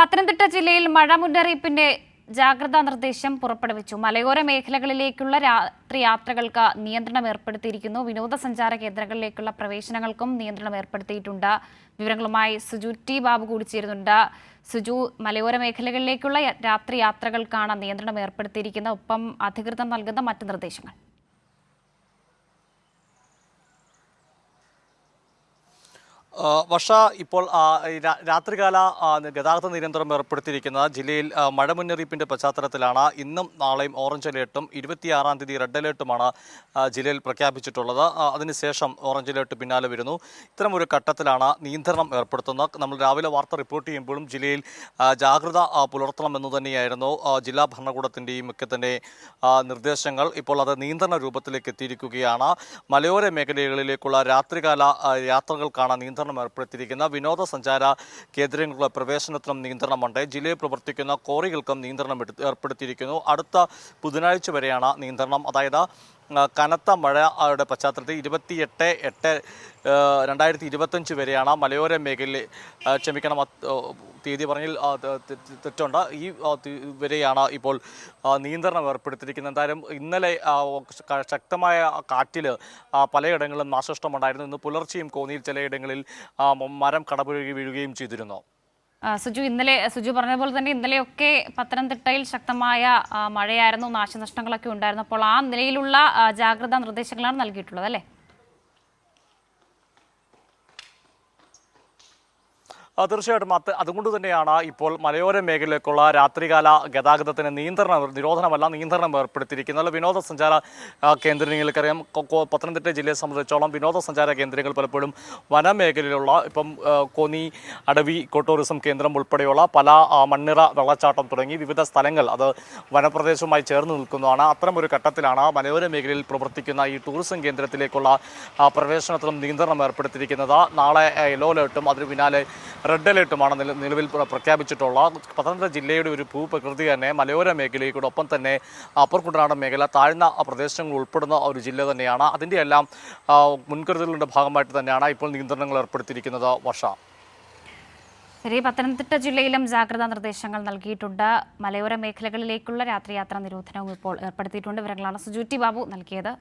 പത്തനംതിട്ട ജില്ലയിൽ മഴ മുന്നറിയിപ്പിന്റെ ജാഗ്രതാ നിർദ്ദേശം പുറപ്പെടുവിച്ചു. മലയോര മേഖലകളിലേക്കുള്ള രാത്രി യാത്രകൾക്ക് നിയന്ത്രണം ഏർപ്പെടുത്തിയിരിക്കുന്നു. വിനോദസഞ്ചാര കേന്ദ്രങ്ങളിലേക്കുള്ള പ്രവേശനങ്ങൾക്കും നിയന്ത്രണം ഏർപ്പെടുത്തിയിട്ടുണ്ട്. വിവരങ്ങളുമായി സുജു ടി ബാബു കൂടി ചേരുന്നുണ്ട്. സുജു മലയോര മേഖലകളിലേക്കുള്ള രാത്രി യാത്രകൾക്കാണ് നിയന്ത്രണം ഏർപ്പെടുത്തിയിരിക്കുന്നത്. ഒപ്പം അധികൃതർ നൽകുന്ന മറ്റ് നിർദ്ദേശങ്ങൾ. വർഷ ഇപ്പോൾ രാത്രികാല ഗതാഗത നിയന്ത്രണം ഏർപ്പെടുത്തിയിരിക്കുന്ന ജില്ലയിൽ മഴ മുന്നറിയിപ്പിന്റെ പശ്ചാത്തലത്തിലാണ് ഇന്നും നാളെയും ഓറഞ്ച് അലേർട്ടും ഇരുപത്തിയാറാം തീയതി റെഡ് അലേർട്ടുമാണ് ജില്ലയിൽ പ്രഖ്യാപിച്ചിട്ടുള്ളത്. അതിനുശേഷം ഓറഞ്ച് അലേർട്ട് പിന്നാലെ വരുന്നു. ഇത്തരം ഒരു ഘട്ടത്തിലാണ് നിയന്ത്രണം ഏർപ്പെടുത്തുന്നത്. നമ്മൾ രാവിലെ വാർത്ത റിപ്പോർട്ട് ചെയ്യുമ്പോഴും ജില്ലയിൽ ജാഗ്രത പുലർത്തണം പുലർത്തണമെന്ന് തന്നെയായിരുന്നു ജില്ലാ ഭരണകൂടത്തിന്റെയും ഒക്കെ തന്നെ നിർദ്ദേശങ്ങൾ. ഇപ്പോൾ അത് നിയന്ത്രണ രൂപത്തിലേക്ക് എത്തിയിരിക്കുകയാണ്. മലയോര മേഖലകളിലേക്കുള്ള രാത്രികാല യാത്രകൾക്കാണ് നിയന്ത്രണം ഏർപ്പെടുത്തിയിരിക്കുന്നത് വിനോദസഞ്ചാര കേന്ദ്രങ്ങളുടെ പ്രവേശനത്തിനും നിയന്ത്രണമുണ്ട്. ജില്ലയിൽ പ്രവർത്തിക്കുന്ന കോറികൾക്കും നിയന്ത്രണം ഏർപ്പെടുത്തിയിരിക്കുന്നു. അടുത്ത ബുധനാഴ്ച വരെയാണ് നിയന്ത്രണം. അതായത് കനത്ത മഴയുടെ പശ്ചാത്തലത്തിൽ ഇരുപത്തിയെട്ട് എട്ട് രണ്ടായിരത്തി ഇരുപത്തഞ്ച് വരെയാണ് മലയോര മേഖലയിൽ ക്ഷമിക്കണം തീയതി പറഞ്ഞാൽ തെറ്റുണ്ട്. ഈ വരെയാണ് ഇപ്പോൾ നിയന്ത്രണം ഏർപ്പെടുത്തിയിരിക്കുന്നത്. എന്തായാലും ഇന്നലെ ശക്തമായ കാറ്റിൽ പലയിടങ്ങളിലും നാശനഷ്ടമുണ്ടായിരുന്നു. ഇന്ന് പുലർച്ചെയും കോന്നിയിൽ ചിലയിടങ്ങളിൽ മരം കടപുഴകി വീഴുകയും ചെയ്തിരുന്നു. സുജു ഇന്നലെ സുജു പറഞ്ഞ പോലെ തന്നെ ഇന്നലെയൊക്കെ പത്തനംതിട്ടയിൽ ശക്തമായ മഴയായിരുന്നു നാശനഷ്ടങ്ങളൊക്കെ ഉണ്ടായിരുന്നപ്പോൾ ആ നിലയിലുള്ള ജാഗ്രതാ നിർദ്ദേശങ്ങളാണ് നൽകിയിട്ടുള്ളത് അല്ലേ? തീർച്ചയായിട്ടും അത് അതുകൊണ്ട് തന്നെയാണ് ഇപ്പോൾ മലയോര മേഖലയിലേക്കുള്ള രാത്രികാല ഗതാഗതത്തിന് നിയന്ത്രണം നിരോധനമല്ല നിയന്ത്രണം ഏർപ്പെടുത്തിയിരിക്കുന്നത്. വിനോദസഞ്ചാര കേന്ദ്രങ്ങൾക്കറിയാം പത്തനംതിട്ട ജില്ലയെ സംബന്ധിച്ചോളം വിനോദസഞ്ചാര കേന്ദ്രങ്ങൾ പലപ്പോഴും വനമേഖലയിലുള്ള ഇപ്പം കോന്നി അടവി ഇക്കോടൂറിസം കേന്ദ്രം ഉൾപ്പെടെയുള്ള പല മണ്ണിറ വെള്ളച്ചാട്ടം തുടങ്ങി വിവിധ സ്ഥലങ്ങൾ അത് വനപ്രദേശവുമായി ചേർന്ന് നിൽക്കുന്നതാണ്. അത്തരം ഒരു ഘട്ടത്തിലാണ് മലയോര മേഖലയിൽ പ്രവർത്തിക്കുന്ന ഈ ടൂറിസം കേന്ദ്രത്തിലേക്കുള്ള പ്രവേശനത്തിനും നിയന്ത്രണം ഏർപ്പെടുത്തിയിരിക്കുന്നത്. നാളെ യെല്ലോ അലേർട്ടും അതിന് പിന്നാലെ റെഡ് അലേർട്ടുമാണ് നില- നിലവിൽ പ്രഖ്യാപിച്ചിട്ടുള്ള. പത്തനംതിട്ട ജില്ലയുടെ ഒരു ഭൂപ്രകൃതി തന്നെ മലയോര മേഖലയോടൊപ്പം തന്നെ അപ്പർ കുട്ടനാടൻ മേഖല താഴ്ന്ന പ്രദേശങ്ങൾ ഉൾപ്പെടുന്ന ഒരു ജില്ല തന്നെയാണ്. അതിന്റെ എല്ലാം മുൻകരുതലുകളുടെ ഭാഗമായിട്ട് തന്നെയാണ് ഇപ്പോൾ നിയന്ത്രണങ്ങൾ ഏർപ്പെടുത്തിയിരിക്കുന്നത് വർഷ. ശരി പത്തനംതിട്ട ജില്ലയിലും ജാഗ്രതാ നിർദ്ദേശങ്ങൾ നൽകിയിട്ടുണ്ട്. മലയോര മേഖലകളിലേക്കുള്ള രാത്രിയാത്രാ നിരോധനവും ഇപ്പോൾ ഏർപ്പെടുത്തിയിട്ടുണ്ട്. വിവരങ്ങളാണ് സുജൂറ്റി ബാബു നൽകിയത്.